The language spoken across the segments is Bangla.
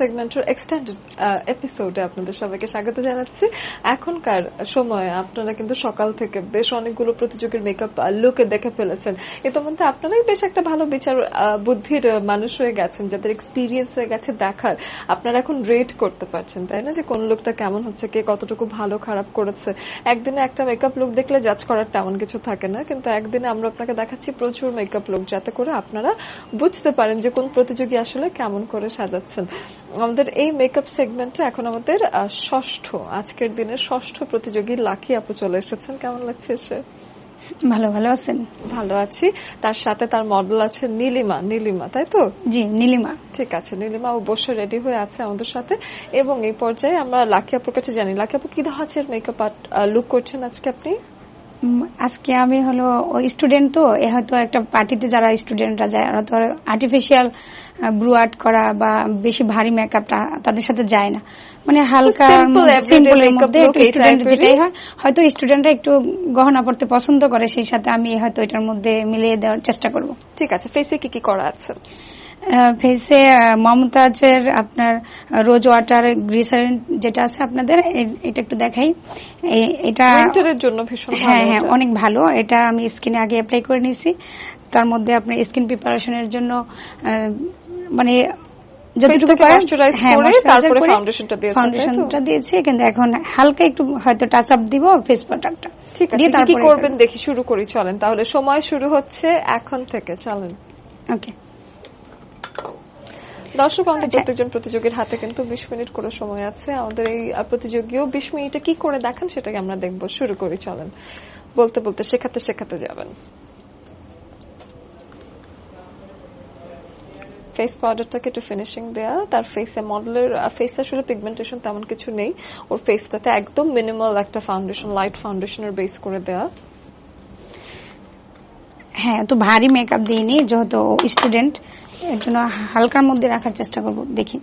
সেগমেন্টের এক্সটেন্ডেড এপিসোডে আপনাদের সবাইকে স্বাগত জানাচ্ছি। এখনকার সময়ে আপনারা কিন্তু সকাল থেকে বেশ অনেকগুলো প্রতিযোগীর মেকআপ লুকে দেখে ফেলেছেন। ইতিমধ্যে আপনারাই বেশ একটা ভালো বিচার বুদ্ধির মানুষ হয়ে গেছেন, যাদের এক্সপিরিয়েন্স হয়ে গেছে দেখার। আপনারা এখন রেট করতে পারছেন, তাই না? যে কোন লুকটা কেমন হচ্ছে, কে কতটুকু ভালো, খারাপ করেছে। একদিনে একটা মেকআপ লুক দেখলে জাজ করার তেমন কিছু থাকে না, কিন্তু একদিনে আমরা আপনাকে দেখাচ্ছি প্রচুর মেকআপ লুক যাতে করে আপনারা বুঝতে পারেন যে কোন প্রতিযোগী আসলে কেমন করে সাজাচ্ছেন। আমাদের এই মেকআপ সেগমেন্টে এখন আমাদের ষষ্ঠ। আজকের দিনের ষষ্ঠ প্রতিযোগী লাকি আপু চলে এসেছেন। কেমন লাগছে এসে? ভালো ভালো আছেন? ভালো আছি। তার সাথে তার মডেল আছে নীলিমা। নীলিমা তাই তো? জি নীলিমা। ঠিক আছে নীলিমা ও বসে রেডি হয়ে আছে আমাদের সাথে। এবং এই পর্যায়ে আমরা লাকি আপুর কাছে জানি। লাকি আপু কি ধাঁচের মেকআপ লুক করছেন আজকে আপনি? আজকে আমি হলো ওই স্টুডেন্ট তো এ হয়তো একটা পার্টিতে যারা স্টুডেন্টরা যায় ওরা তো আর্টিফিশিয়াল ব্রু আর্ট করা বা বেশি ভারী মেকআপটা তাদের সাথে যায় না। মানে হালকা সিম্পলের মধ্যে স্টুডেন্ট। যেটাই হয় হয়তো স্টুডেন্টরা একটু গহনা পড়তে পছন্দ করে সেই সাথে আমি হয়তো এটার মধ্যে মিলিয়ে দেওয়ার চেষ্টা করব। ঠিক আছে ফেসে কি কি করা আছে? ফেসে মমতাজের আপনার রোজ ওয়াটার গ্লিসারিন যেটা আছে আপনাদের এটা একটু দেখাই। এটা উইন্টারের জন্য ভীষণ হ্যাঁ ভালো হ্যাঁ এটা। অনেক ভালো। এটা আমি স্কিনে আগে অ্যাপ্লাই করে নিয়েছি। তার মধ্যে আপনার স্কিন প্রিপারেশনের জন্য মানে যতটুকু হ্যাঁ, করে moisturizer তারপরে করে foundation-টা দিয়েছেন, তাই তো? foundation-টা দিয়েছি কিন্তু এখন হালকা একটু হয়তো টাচ আপ দিব ফেস প্রোডাক্টটা ঠিক আছে কি কি করবেন দেখি শুরু করি চলেন। তাহলে সময় শুরু হচ্ছে এখন থেকে চলেন। ওকে দর্শক আমাদের আচ্ছা। প্রত্যেকজন প্রতিযোগীর হাতে কিন্তু বিশ মিনিট করে সময় আছে। আমাদের এই প্রতিযোগীও বিশ মিনিটে কি করে দেখান সেটাকে আমরা দেখব। শুরু করি চলেন। বলতে বলতে শেখাতে শেখাতে যাবেন। ফেস পাউডারটাকে একটু ফিনিশিং দেয়া। তার ফেসে মডেলের ফেসে আসলে পিগমেন্টেশন তেমন কিছু নেই। ওর ফেসটাতে একদম মিনিমাল একটা ফাউন্ডেশন লাইট ফাউন্ডেশনের বেস করে দেয়া। হ্যাঁ তো ভারী মেকআপ দিইনি যেহেতু স্টুডেন্ট এর জন্য হালকার মধ্যে রাখার চেষ্টা করব দেখি।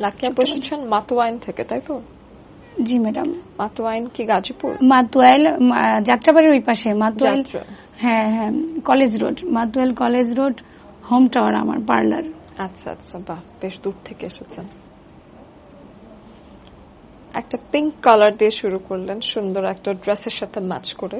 লাকিয়া বসেছেন মাতোয়াইন থেকে তাই তো? জি ম্যাডাম মাতোয়াইন কি গাজীপুর? মাতুয়াইল যাত্রাবাড়ির ওই পাশে মাতুয়াইল হ্যাঁ হ্যাঁ college road Matuail college road home tower আমার পার্লার আচ্ছা আচ্ছা বাহ বেশ দূর থেকে এসেছেন। একটা পিঙ্ক কালার দিয়ে শুরু করলেন সুন্দর একটা ড্রেসের সাথে ম্যাচ করে।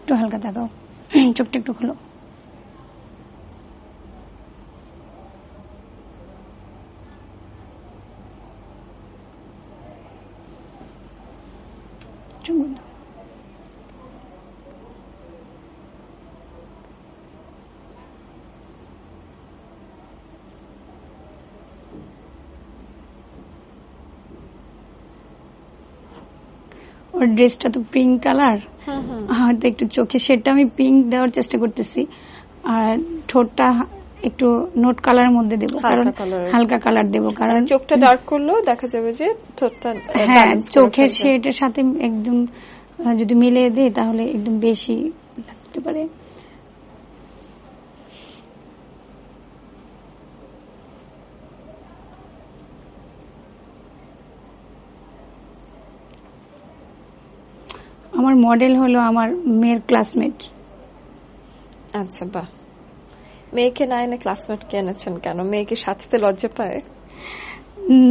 একটু হালকা দেখাও চোখটা একটু খুলো। ওর ড্রেসটা তো পিঙ্ক কালার হুম হুম হয়তো একটু চোখে সেটা আমি পিঙ্ক দেওয়ার চেষ্টা করতেছি। আর ঠোঁটটা একটু নোট কালার মধ্যে দেবো কারণ হালকা কালার দেবো কারণ চোখটা ডার্ক করলেও দেখা যাবে যে ঠোঁটটা হ্যাঁ চোখের সেটের শেডের সাথে একদম যদি মিলিয়ে দিই তাহলে একদম বেশি লাগতে পারে আমার মডেল হলো আমার মেয়ের ক্লাসমেট আচ্ছা বাহ। মেয়েকে না এনে ক্লাসমেটকে এনেছেন কেন? মেয়েকে সাজতে লজ্জা পায়?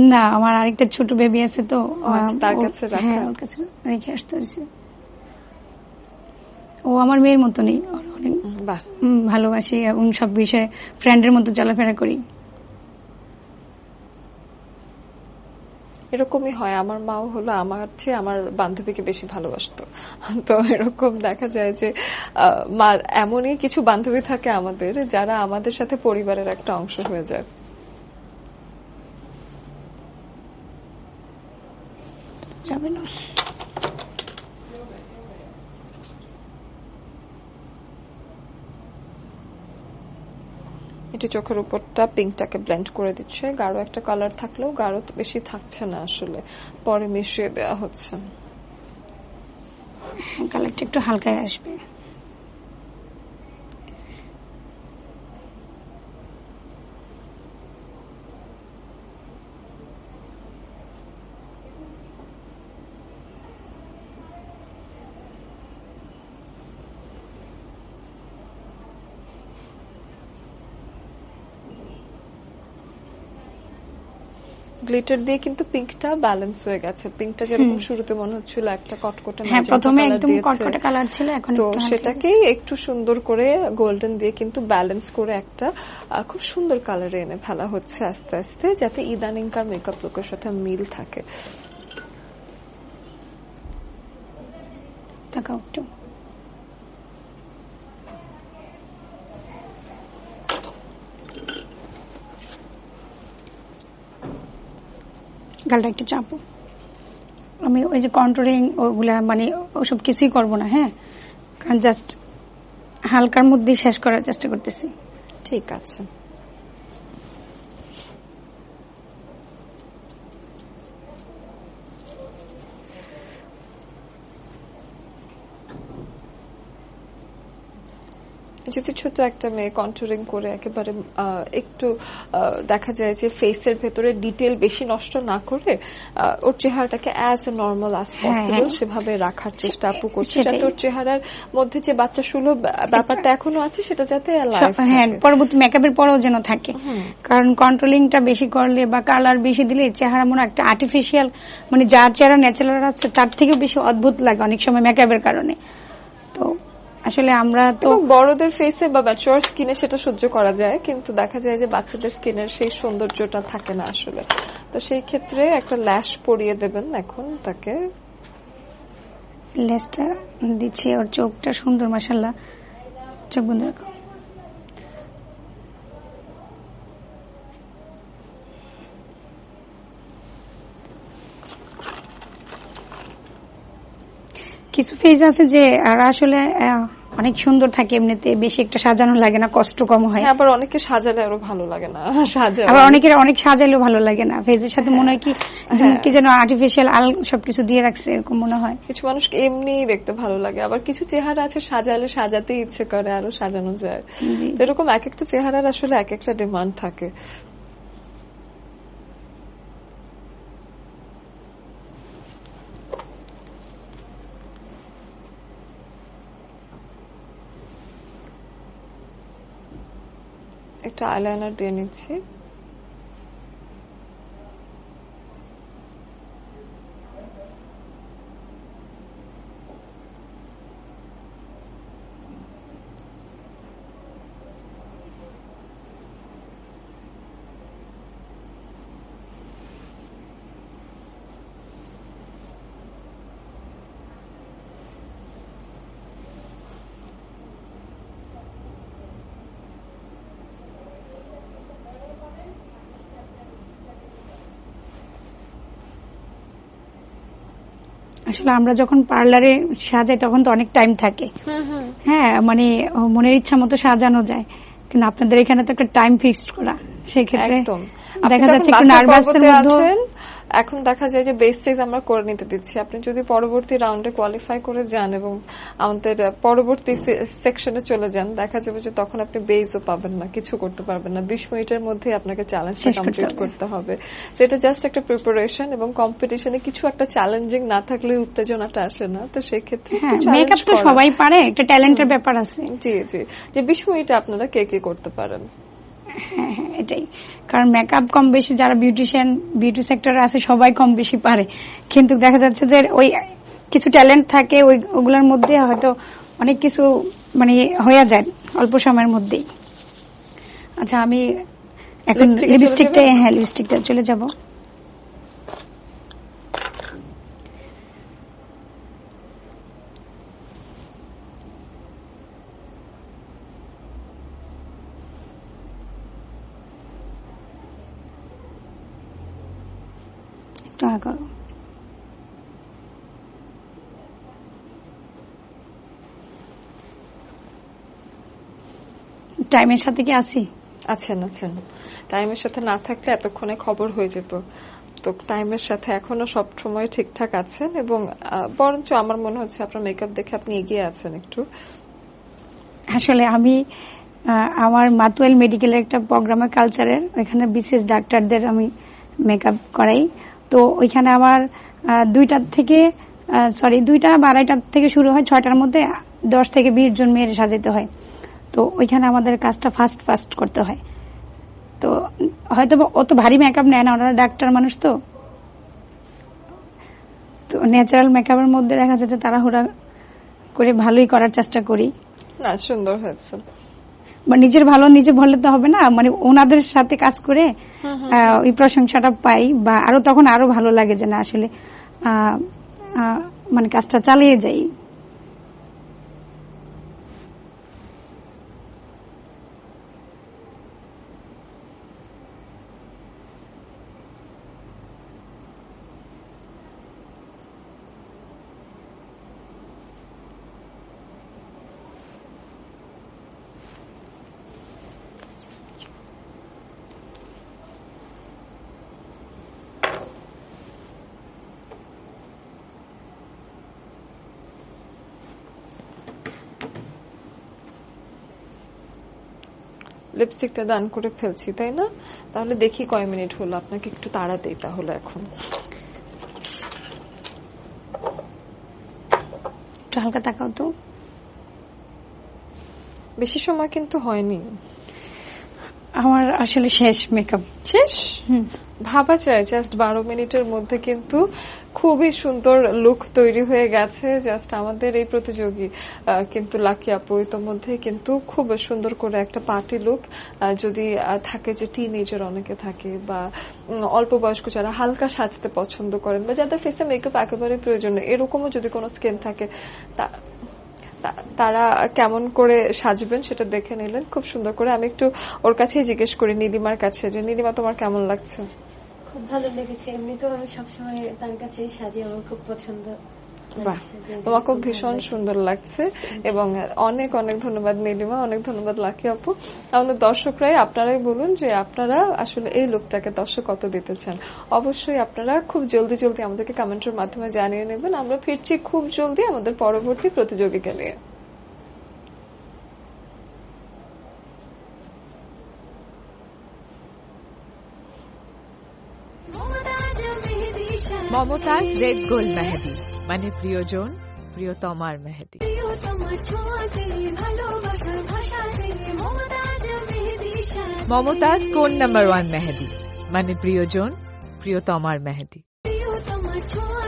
না আমার আরেকটা ছোট বেবি আছে তো আচ্ছা, তার কাছে রাখা। হ্যাঁ ওর কাছে রেখে আসতে হয়েছে। ও আমার মেয়ের মতো নেই অনেক বাহ। ভালোবাসি এবং সব বিষয়ে ফ্রেন্ডের মতো চলাফেরা করি। এরকমই হয়। আমার মাও হলো আমার চেয়ে আমার বান্ধবীকে বেশি ভালোবাসতো। তো এরকম দেখা যায় যে মা, এমনই কিছু বান্ধবী থাকে আমাদের যারা আমাদের সাথে পরিবারের একটা অংশ হয়ে যায় যাবে না এটি চোখের উপরটা পিঙ্কটাকে ব্লেন্ড করে দিচ্ছে। গাঢ় একটা কালার থাকলেও গাঢ় বেশি থাকছে না আসলে। পরে মিশিয়ে দেওয়া হচ্ছে। কালারটা একটু হালকায় আসবে। গ্লিটার দিয়ে কিন্তু পিঙ্কটা ব্যালেন্স হয়ে গেছে। পিঙ্কটা যেরকম শুরুতে মনে হচ্ছিল একটা কটকটে হ্যাঁ প্রথমে একদম। কটকটে কালার ছিল এখন তো সেটাকেই একটু সুন্দর করে গোল্ডেন দিয়ে কিন্তু ব্যালেন্স করে একটা খুব সুন্দর কালারে এনে ফেলা হচ্ছে আস্তে আস্তে যাতে ইদানিংকার মেকআপ লুকের সাথে মিল থাকে। তাকাও একটু। গালটা একটু চাপো। আমি ওই যে কন্ট্রোলিং ওগুলা মানে ওসব কিছুই করব না হ্যাঁ? কারণ জাস্ট হালকার মধ্যেই শেষ করার চেষ্টা করতেছি। ঠিক আছে। যদি ছোট একটা মেয়ে কন্ট্রোলিং করে একেবারে একটু দেখা যায় যে ফেসের ভেতরে ডিটেল বেশি নষ্ট না করে ওর চেহারাটাকে as a normal as possible. সেভাবে রাখার চেষ্টা আপু করছে। যাতে ওর চেহারার মধ্যে যে বাচ্চা সুলভ ব্যাপারটা এখনও আছে সেটা যাতে হ্যাঁ পরবর্তী মেকআপের পরেও যেন থাকে। কারণ কন্ট্রোলিংটা বেশি করলে বা কালার বেশি দিলে চেহারা মনে হয় একটা আর্টিফিশিয়াল মানে যা চেহারা ন্যাচারাল আছে তার থেকেও বেশি অদ্ভুত লাগে অনেক সময় মেকআপের কারণে। তো আসলে আমরা তো বড়দের ফেসে বা ম্যাচুয়ার স্কিনে সেটা সহ্য করা যায় কিন্তু দেখা যায় যে বাচ্চাদের স্কিনের সেই সৌন্দর্যটা থাকে না আসলে। তো সেই ক্ষেত্রে একটা ল্যাশ পরিয়ে দেবেন এখন তাকে। লেসটা দিচ্ছি ওর চোখটা সুন্দর মাসাল্লাহ চোখ বন্ধ রাখো। কিছু ফেজ আছে যে আর আসলে অনেক সুন্দর থাকে এমনিতে বেশি একটা সাজানো লাগে না কষ্ট কম হয়। হ্যাঁ আবার অনেকে সাজালে আরও ভালো লাগে না আবার অনেকের অনেক সাজাইলেও ভালো লাগে না। ফেজের সাথে মনে হয় কি হ্যাঁ। কি যেন আর্টিফিশিয়াল আল সবকিছু দিয়ে রাখছে এরকম মনে হয়। কিছু মানুষকে এমনি দেখতে ভালো লাগে আবার কিছু চেহারা আছে সাজালে সাজাতে ইচ্ছে করে আরও সাজানো যায়। এরকম এক একটা চেহারার আসলে এক একটা ডিমান্ড থাকে। একটা আইলাইনার দিয়ে নিচ্ছি। আসলে আমরা যখন পার্লারে সাজাই তখন তো অনেক টাইম থাকে। হ্যাঁ মানে মনের ইচ্ছা মতো সাজানো যায়। কিন্তু আপনাদের এখানে তো একটা টাইম ফিক্সড করা। সেই ক্ষেত্রে একদম দেখা যাচ্ছে একটু নার্ভাসের মধ্যে এখন দেখা যায় যে বেস স্টেজ আমরা করে নিতে দিচ্ছি। আপনি যদি পরবর্তী রাউন্ডে কোয়ালিফাই করে যান এবং আমাদের পরবর্তী সেকশনে চলে যান দেখা যাবে যে তখন আপনি বেসও পাবেন না কিছু করতে পারবেন না। বিশ মিনিটের মধ্যে আপনাকে চ্যালেঞ্জটা কমপ্লিট করতে হবে। তো এটা জাস্ট একটা প্রিপারেশন এবং কম্পিটিশনে কিছু একটা চ্যালেঞ্জিং না থাকলে উত্তেজনাটা আসে না। তো সেই ক্ষেত্রে মেকআপ তো সবাই পারে একটা ট্যালেন্টের ব্যাপার আছে। জি জি। যে বিশ মিনিটে আপনারা কে কে করতে পারেন? এটাই। কারণ মেকআপ কম বেশি যারা বিউটিশিয়ান বিউটি সেক্টরে আছে সবাই কম বেশি পারে। কিন্তু দেখা যাচ্ছে যে ওই কিছু ট্যালেন্ট থাকে ওই ওগুলোর মধ্যে হয়তো অনেক কিছু মানে হয়ে যায় অল্প সময়ের মধ্যেই। আচ্ছা আমি এখন লিপস্টিকটা হ্যাঁ লিপস্টিকটা চলে যাব একটু আগে করো টাইমের সাথে কি আছি? আছেন আছেন। টাইমের সাথে না থাকলে এতক্ষণে খবর হয়ে যেত। তো টাইমের সাথে এখনও সব সময় ঠিকঠাক আছেন এবং বরঞ্চ আমার মনে হচ্ছে আপনার মেকআপ দেখে আপনি এগিয়ে আছেন একটু। আসলে আমি আমার মাতুয়েল মেডিকেলের একটা প্রোগ্রামে কালচারের ওইখানে বিশেষ ডাক্তারদের আমি মেকআপ করাই। তো ওইখানে আমার দুইটার থেকে সরি দুইটা বা আড়াইটার থেকে শুরু হয় ছয়টার মধ্যে দশ থেকে বিশ জন মেয়ের সাজাতে হয়। তো ওইখানে আমাদের কাজটা ফাস্ট ফাস্ট করতে হয়। তো হয়তো অত ভারী মেকআপ নেয় না ওনারা ডাক্তার মানুষ তো। তো ন্যাচারাল মেকআপের মধ্যে দেখা যাচ্ছে তাড়াহুড়া করে ভালোই করার চেষ্টা করি। না সুন্দর হয়েছে। বা নিজের ভালো নিজে বললে তো হবে না মানে ওনাদের সাথে কাজ করে ওই প্রশংসাটা পাই বা আরও তখন আরও ভালো লাগে যে না আসলে মানে কাজটা চালিয়ে যাই। লিপস্টিকটা দান করে ফেলছি তাই না? তাহলে দেখি কয় মিনিট হলো। আপনাকে একটু তাড়াতেই তাহলে এখন। একটু হালকা তাকাও তো। বেশি সময় কিন্তু হয়নি। আমার আসলে শেষ মেকআপ শেষ? ভাবা যায় জাস্ট বারো মিনিটের মধ্যে কিন্তু খুবই সুন্দর লুক তৈরি হয়ে গেছে জাস্ট আমাদের এই প্রতিযোগী কিন্তু লাকি আপু ইতোমধ্যে কিন্তু খুব সুন্দর করে একটা পার্টি লুক যদি থাকে যে টিনেজার অনেকে থাকে বা অল্প বয়স্ক যারা হালকা সাজতে পছন্দ করেন বা যাদের ফেসে মেকআপ একেবারে প্রয়োজন এরকমও যদি কোনো স্কিন থাকে তা- তারা কেমন করে সাজবেন সেটা দেখে নিলেন। খুব সুন্দর করে। আমি একটু ওর কাছেই জিজ্ঞেস করি নীলিমার কাছে যে, নীলিমা, তোমার কেমন লাগছে? খুব ভালো লেগেছে। এমনিতেও আমি সবসময় তার কাছেই সাজি, আমার খুব পছন্দ। বাহ তোমাকেও ভীষণ সুন্দর লাগছে এবং অনেক অনেক ধন্যবাদ নীলিমা, অনেক ধন্যবাদ লাকি আপু। আমাদের দর্শকরাই আপনারাই বলুন যে আপনারা আসলে এই লোকটাকে দর্শক কত দিতে চান অবশ্যই আপনারা খুব জলদি জলদি আমাদেরকে কমেন্টের মাধ্যমে জানিয়ে নেবেন। আমরা ফিরছি খুব জলদি আমাদের পরবর্তী প্রতিযোগিতা নিয়ে। Mumtaz red gold mehendi. মানে প্রিয়জন প্রিয়তমার মেহেদি মমতাজ কোন নাম্বার ওয়ান মেহেদি মানে প্রিয়জন প্রিয়তমার মেহেদি